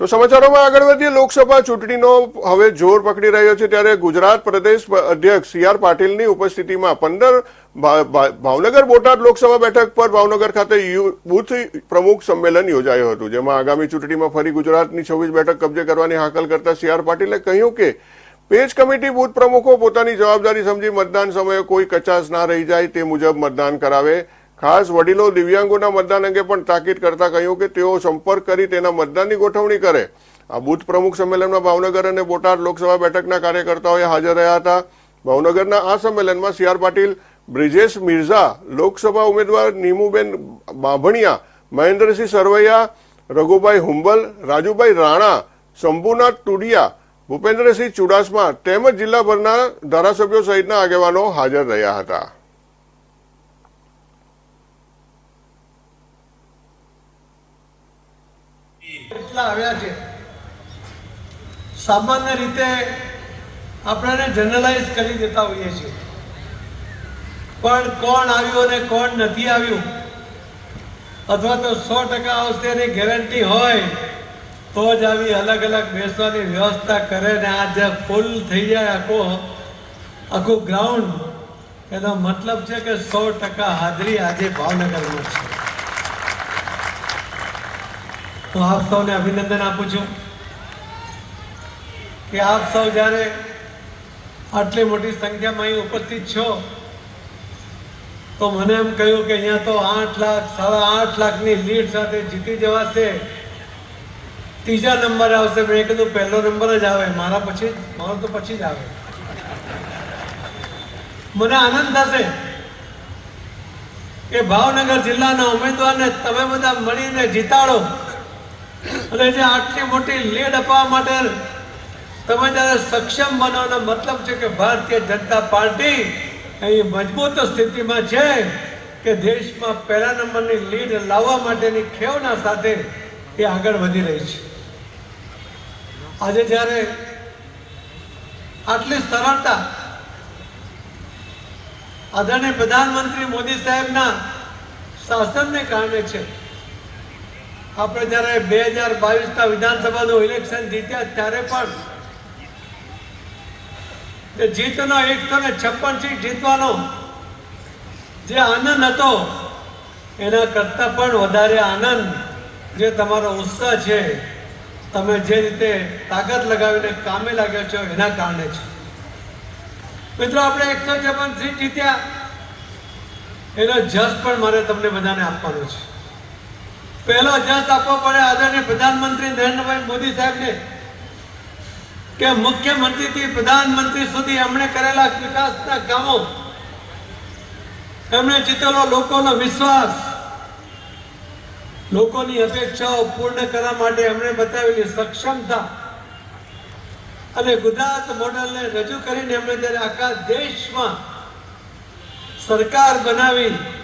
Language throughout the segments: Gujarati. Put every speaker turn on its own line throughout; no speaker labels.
તો સમાચારોમાં આગળ વધીએ. લોકસભા ચૂંટણીનો હવે જોર પકડી રહ્યો છે ત્યારે ગુજરાત પ્રદેશ અધ્યક્ષ સી આર પાટીલની ઉપસ્થિતિમાં પંદર ભાવનગર બોટાદ લોકસભા બેઠક પર ભાવનગર ખાતે બુથ પ્રમુખ સંમેલન યોજાયું હતું, જેમાં આગામી ચૂંટણીમાં ફરી ગુજરાતની છવ્વીસ બેઠક કબજે કરવાની હાકલ કરતા સી આર પાટીલે કહ્યું કે, પેજ કમિટી બુથ પ્રમુખો પોતાની જવાબદારી સમજી મતદાન સમયે કોઈ કચાશ ના રહી જાય તે મુજબ મતદાન કરાવે. ખાસ વડીલો દિવ્યાંગોના મતદાન અંગે પણ તાકીદ કરતા કહ્યું કે તેઓ સંપર્ક કરી તેના મતદાનની ગોઠવણી કરે. આ બુથ પ્રમુખ સંમેલનમાં ભાવનગર અને બોટાદ લોકસભા બેઠકના કાર્યકર્તાઓએ હાજર રહ્યા હતા. ભાવનગરના આ સંમેલનમાં સી પાટીલ, બ્રિજેશ મિર્ઝા, લોકસભા ઉમેદવાર નીમુબેન બાંભણિયા, મહેન્દ્રસિંહ સરવૈયા, રઘુભાઈ હુંબલ, રાજુભાઈ રાણા, શંભુનાથ ટુડિયા, ભૂપેન્દ્રસિંહ ચુડાસમા તેમજ જિલ્લાભરના ધારાસભ્યો સહિતના આગેવાનો હાજર રહ્યા હતા.
એટલા આવ્યા છે. સામાન્ય રીતે આપણે જનરલાઇઝ કરી દેતા હોઈએ છીએ. પણ કોણ આવ્યું અને કોણ નથી આવ્યું? અથવા તો સો ટકા આવશે એની ગેરંટી હોય, તો જ આવી અલગ અલગ બેસવાની વ્યવસ્થા કરે ને આ જે ફૂલ થઈ જાય આખો, આખું ગ્રાઉન્ડ એનો મતલબ છે કે સો ટકા હાજરી આજે ભાવનગરમાં છે. હું આપ સૌને અભિનંદન આપું છું કે આપ સૌ જ્યારે આટલી મોટી સંખ્યામાં અહીં ઉપસ્થિત છો, તો મને એમ કહ્યું કે અહીંયા તો આઠ લાખ, સાડા આઠ લાખની લીડ સાથે જીતી જવાશે. ત્રીજા નંબરે આવશે, મેં કીધું પહેલો નંબર જ આવે, મારા પછી મારો તો પછી જ આવે. મને આનંદ થશે કે ભાવનગર જિલ્લાના ઉમેદવારને તમે બધા મળીને જીતાડો. અને જે આટલી મોટી લીડ અપાવવા માટે તમે જ્યારે સક્ષમ બનવાનો મતલબ છે કે ભારતીય જનતા પાર્ટી અહીં મજબૂત સ્થિતિમાં છે કે દેશમાં પહેલા નંબરની લીડ લાવવા માટેની ખેવના સાથે એ આગળ વધી રહી છે. આજે જ્યારે આટલી સરળતા આદરણીય પ્રધાનમંત્રી મોદી સાહેબના શાસનને કારણે છે આપણે જ્યારે બે હજાર બાવીસના વિધાનસભાનું ઇલેક્શન જીત્યા ત્યારે પણ જીતનો એકસો ને છપ્પન સીટ જીતવાનો જે આનંદ હતો, એના કરતાં પણ વધારે આનંદ, જે તમારો ઉત્સાહ છે, તમે જે રીતે તાકાત લગાવીને કામે લાગ્યા છો, એના કારણે છે. મિત્રો, આપણે એકસો છપ્પન સીટ જીત્યા, એનો જસ પણ મારે તમને બધાને આપવાનો છે. પહેલો જસ આપવો પડે આદરણીય પ્રધાનમંત્રી નરેન્દ્રભાઈ મોદી સાહેબને કે મુખ્યમંત્રીથી પ્રધાનમંત્રી સુધી એમણે કરેલા વિકાસના કામો એમણે જીતેલો લોકોનો વિશ્વાસ, લોકોની અપેક્ષાઓ પૂર્ણ કરવા માટે એમણે બતાવેલી સક્ષમતા અને ગુજરાત મોડલને રજૂ કરીને એમણે જ્યારે આખા દેશમાં સરકાર બનાવી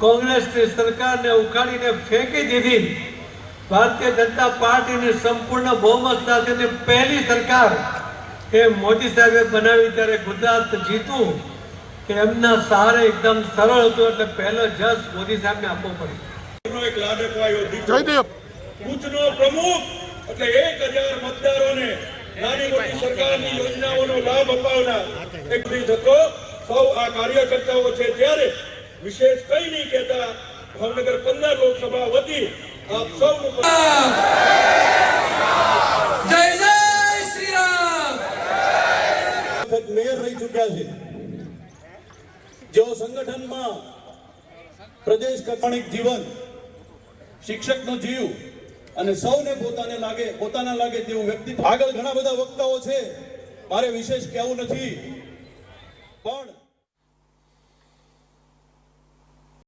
કોંગ્રેસની સરકારને ઉખાડીને ફેંકી દીધી. ભારતીય જનતા પાર્ટીની સંપૂર્ણ બહુમત સાથેની પહેલી સરકાર એ મોદી સાહેબે બનાવી ત્યારે ગુજરાત જીતું કે એમના સહારે એકદમ સરળ હતું એટલે પહેલો જસ મોદી સાહેબને આપવો પડ્યો.
એક લાડકો આવ્યો પ્રમુખ એટલે એક હજાર મતદારોને નાની મોટી સરકારની યોજનાઓનો લાભ અપાવનાર એક સૌ આ કાર્યકર્તાઓ છે ત્યારે વિશેષ કઈ નહીં કહેતા ભાવનગર પંદર લોકસભા વતી આપ સૌ
જય જય શ્રી રામ
મેયર રહી ચૂક્યા છે. જેઓ સંગઠનમાં પ્રદેશ કક્ષાણિક જીવન શિક્ષકનો જીવ અને સૌને પોતાને લાગે પોતાના લાગે તેવું વ્યક્તિત્વ. આગળ ઘણા બધા વક્તાઓ છે. મારે વિશેષ કહેવું નથી. પણ